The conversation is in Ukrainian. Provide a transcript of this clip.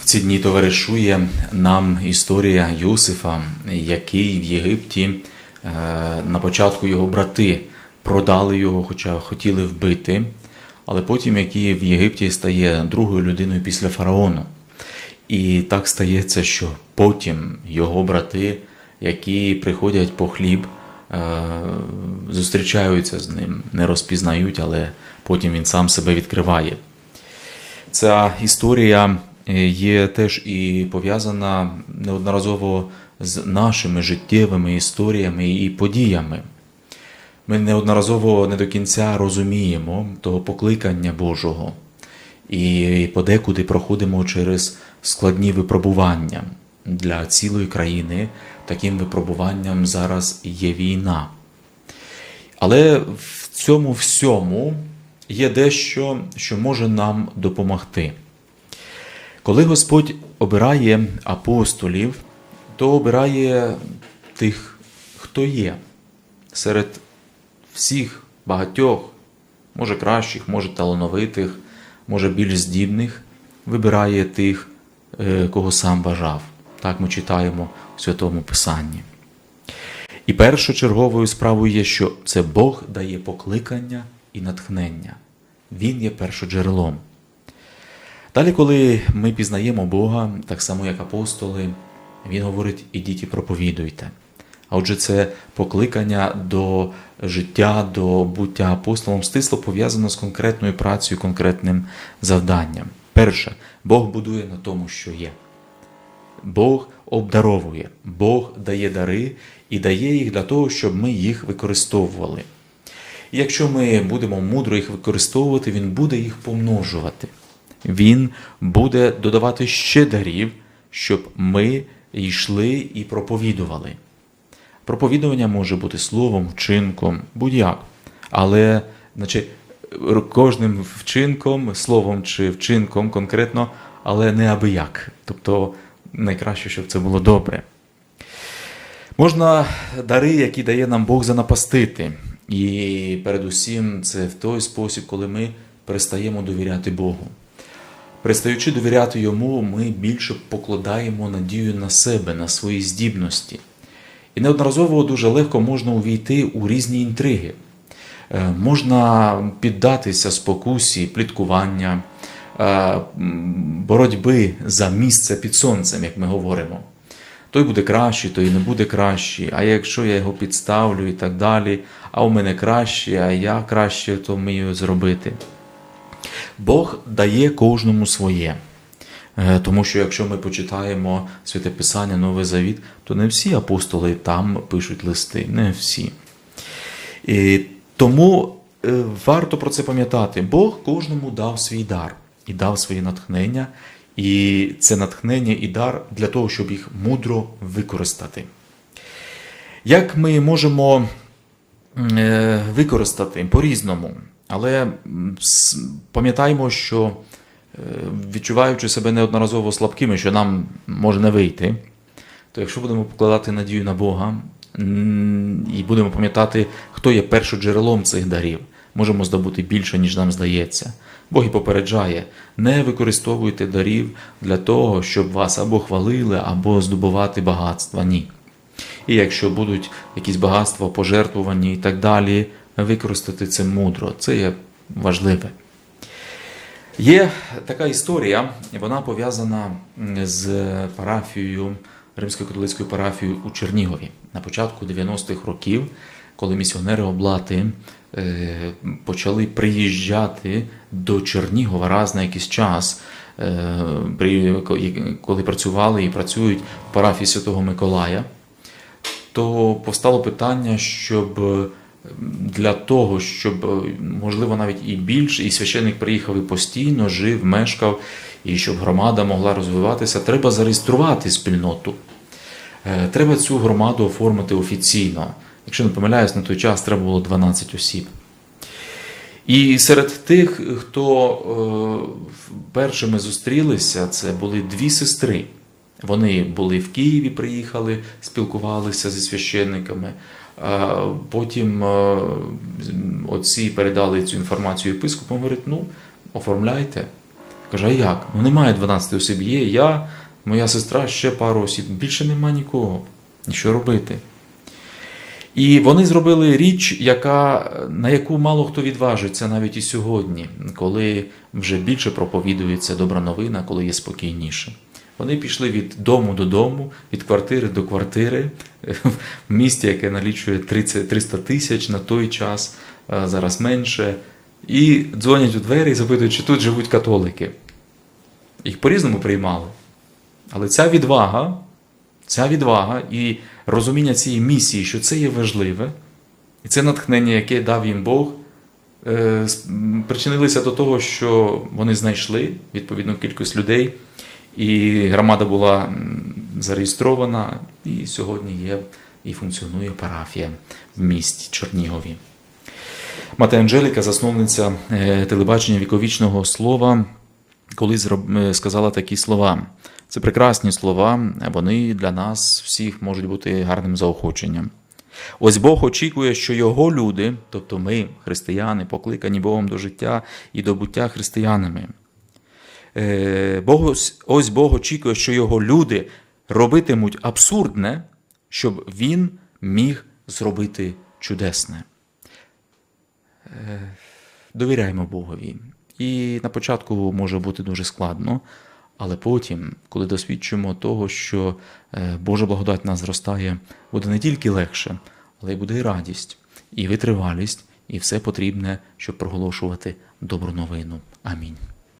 В ці дні товаришує нам історія Юсифа, який в Єгипті е, на початку його брати продали його, хоча хотіли вбити, але потім, який в Єгипті стає другою людиною після фараону. І так стається, що потім його брати, які приходять по хліб, е, зустрічаються з ним, не розпізнають, але потім він сам себе відкриває. Ця історія е, є теж і пов'язана неодноразово з нашими життєвими історіями і подіями. Ми неодноразово не до кінця розуміємо того покликання Божого і подекуди проходимо через складні випробування. Для цілої країни таким випробуванням зараз є війна. Але в цьому всьому є дещо, що може нам допомогти. Коли Господь обирає апостолів, то обирає тих, хто є серед всіх багатьох, може кращих, може талановитих, може більш здібних, вибирає тих, е, кого сам бажав. Так ми читаємо у Святому Писанні. І першочерговою справою є, що це Бог дає покликання і натхнення. Він є першоджерелом. Далі, коли ми пізнаємо Бога, так само як апостоли, Він говорить: ідіть і проповідуйте. А отже, це покликання до життя, до буття апостолом стисло пов'язано з конкретною працею, конкретним завданням. Перше, Бог будує на тому, що є. Бог обдаровує, Бог дає дари і дає їх для того, щоб ми їх використовували. Якщо ми будемо мудро їх використовувати, Він буде їх помножувати. Він буде додавати ще дарів, щоб ми йшли і проповідували. Проповідування може бути словом, вчинком, будь-як. Але значить, кожним вчинком, словом чи вчинком конкретно, але не аби як. Тобто найкраще, щоб це було добре. Можна дари, які дає нам Бог занапастити. І передусім це в той спосіб, коли ми перестаємо довіряти Богу. Перестаючи довіряти йому, ми більше покладаємо надію на себе, на свої здібності. І неодноразово дуже легко можна увійти у різні інтриги. Е, Можна піддатися спокусі, пліткування, е, боротьби за місце під сонцем, як ми говоримо. Той буде кращий, той не буде кращий, а якщо я його підставлю і так далі, а у мене краще, а я краще, то вмію зробити. Бог дає кожному своє. Е, Тому що якщо ми почитаємо Святе Писання, Новий Завіт, то не всі апостоли там пишуть листи, не всі. І тому е, варто про це пам'ятати. Бог кожному дав свій дар і дав своє натхнення, і це натхнення і дар для того, щоб їх мудро використати. Як ми можемо е, використати по-різному, але пам'ятаємо, що е, відчуваючи себе неодноразово слабкими, що нам може не вийти, то якщо будемо покладати надію на Бога і будемо пам'ятати, хто є першоджерелом цих дарів, можемо здобути більше, ніж нам здається. Бог і попереджає: не використовуйте дарів для того, щоб вас або хвалили, або здобувати багатства. Ні. І якщо будуть якісь багатства, пожертвувані і так далі, використати це мудро. Це є важливе. Є така історія, вона пов'язана з парафією, Римською католицькою парафією у Чернігові. На початку 90-х років, коли місіонери облати почали приїжджати до Чернігова раз на якийсь час, е, коли працювали і працюють в парафії Святого Миколая, то повстало питання, щоб е, для того, щоб е, можливо навіть і більше, і священник приїхав і постійно жив, мешкав, і щоб громада могла розвиватися, треба зареєструвати спільноту. Е, Треба цю громаду оформити офіційно. Якщо не помиляюсь, на той час треба було 12 осіб. І серед тих, хто е, першими зустрілися, це були дві сестри. Вони були в Києві, приїхали, спілкувалися зі священниками. Потім е, отці передали цю інформацію єпископам, говорять, ну, оформляйте. Каже, а як? Ну немає 12 осіб, є я, моя сестра, ще пару осіб. Більше нема нікого. Що робити? І вони зробили річ, яка, на яку мало хто відважиться навіть і сьогодні, коли вже більше проповідується добра новина, коли є спокійніше. Вони пішли від дому до дому, від квартири до квартири в місті, яке налічує 30, 300 тисяч на той час, зараз менше, і дзвонять у двері і запитують, чи тут живуть католики. Їх по-різному приймали. Але ця відвага, ця відвага і розуміння цієї місії, що це є важливе, і це натхнення, яке дав їм Бог, е, причинилися до того, що вони знайшли відповідну кількість людей, і громада була зареєстрована, і сьогодні є і функціонує парафія в місті Чернігові. Мати Анжеліка, засновниця е, телебачення віковічного слова, колись е, сказала такі слова. Це прекрасні слова, вони для нас всіх можуть бути гарним заохоченням. Ось Бог очікує, що його люди, тобто ми, християни, покликані Богом до життя і до буття християнами. Е, Бог, ось- ось Бог очікує, що його люди робитимуть абсурдне, щоб він міг зробити чудесне. Довіряємо Богові. І на початку може бути дуже складно, але потім, коли досвідчуємо того, що е, Божа благодать нас зростає, буде не тільки легше, але й буде і радість, і витривалість, і все потрібне, щоб проголошувати добру новину. Амінь.